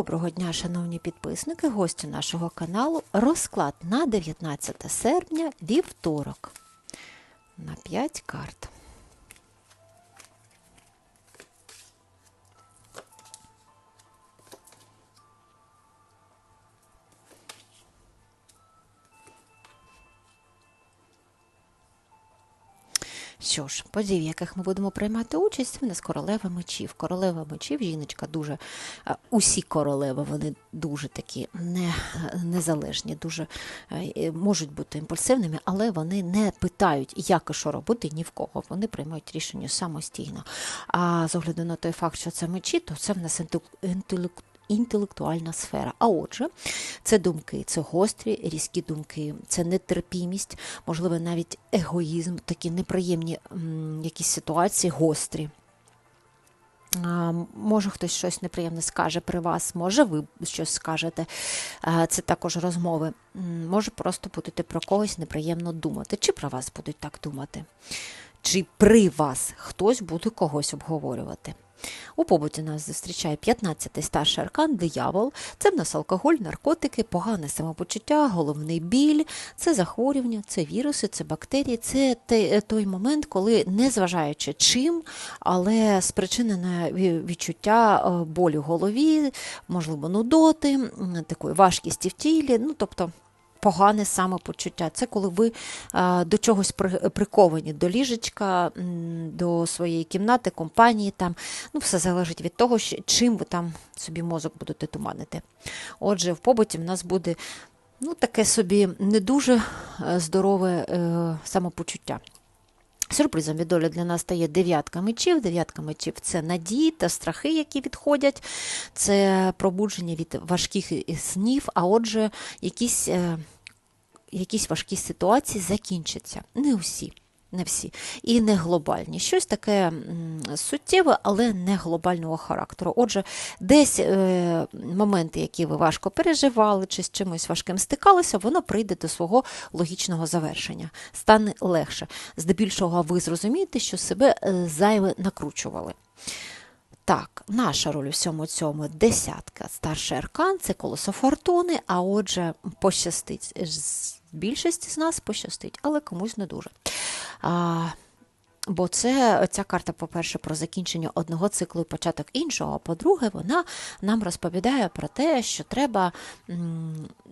Доброго дня, шановні підписники, гості нашого каналу. Розклад на 19 серпня, вівторок. На 5 карт. Що ж, подій, в яких ми будемо приймати участь, в нас королева мечів. Королева мечів, жіночка дуже, усі королеви, вони дуже такі не, незалежні, дуже е, можуть бути імпульсивними, але вони не питають, як і що робити ні в кого. Вони приймають рішення самостійно. А з огляду на той факт, що це мечі, то це в нас інтелект інтелектуальна сфера. А отже, це думки, це гострі, різкі думки, це нетерпімість, можливо, навіть егоїзм, такі неприємні якісь ситуації гострі. Може, хтось щось неприємне скаже при вас, може, ви щось скажете. Це також розмови. Може, просто будете про когось неприємно думати, чи про вас будуть так думати, чи при вас хтось буде когось обговорювати. У побуті нас зустрічає 15-й старший аркан, диявол. Це в нас алкоголь, наркотики, погане самопочуття, головний біль, це захворювання, це віруси, це бактерії. Це той момент, коли, незважаючи чим, але спричинене відчуття е, болю в голові, можливо, нудоти, такої важкісті в тілі. ну, тобто погане самопочуття. Це коли ви а, до чогось приковані, до ліжечка, до своєї кімнати, компанії. там, ну Все залежить від того, чим ви там собі мозок будете туманити. Отже, в побуті в нас буде ну, таке собі не дуже е, здорове е, самопочуття. Сюрпризом від долі для нас стає дев'ятка мечів. Дев'ятка мечів це надії та страхи, які відходять, це пробудження від важких снів, а отже, якісь, е, якісь важкі ситуації закінчаться. Не усі не всі, і не глобальні. Щось таке суттєве, але не глобального характеру. Отже, десь е, моменти, які ви важко переживали, чи з чимось важким стикалися, воно прийде до свого логічного завершення, стане легше. Здебільшого, ви зрозумієте, що себе е, зайве накручували. Так, наша роль у всьому цьому десятка. Старший аркан це колесо фортуни, а отже, пощастить. Більшості з нас пощастить, але комусь не дуже. А, Бо це ця карта, по-перше, про закінчення одного циклу і початок іншого. А по-друге, вона нам розповідає про те, що треба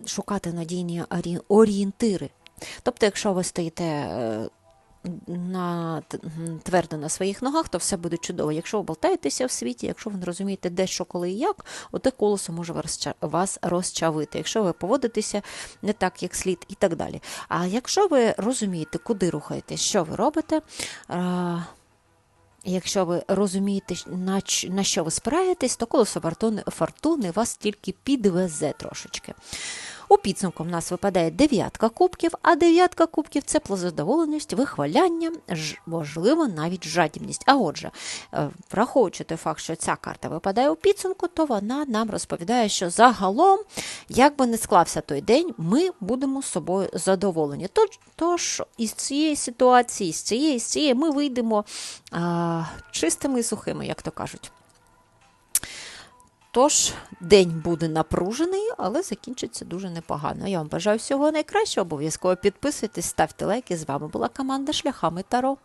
шукати надійні орієнтири. Тобто, якщо ви стоїте е, на, твердо на своїх ногах, то все буде чудово. Якщо ви болтаєтеся в світі, якщо ви не розумієте, де що, коли і як, оте колесо може вас розчавити, якщо ви поводитеся не так, як слід, і так далі. А якщо ви розумієте, куди рухаєтесь, що ви робите, Якщо ви розумієте, на що ви спираєтесь, то колесо фортуни вас тільки підвезе трошечки. У підсумку в нас випадає дев'ятка кубків, а дев'ятка кубків це плозадоволеність, вихваляння, можливо, навіть жадібність. А отже, е, враховуючи той факт, що ця карта випадає у підсумку, то вона нам розповідає, що загалом, як би не склався той день, ми будемо з собою задоволені. Тож із цієї ситуації, з цієї, з цієї ми вийдемо а, чистими і сухими, як то кажуть. Тож, день буде напружений, але закінчиться дуже непогано. Я вам бажаю всього найкращого. Обов'язково підписуйтесь, ставте лайки. З вами була команда Шляхами Таро.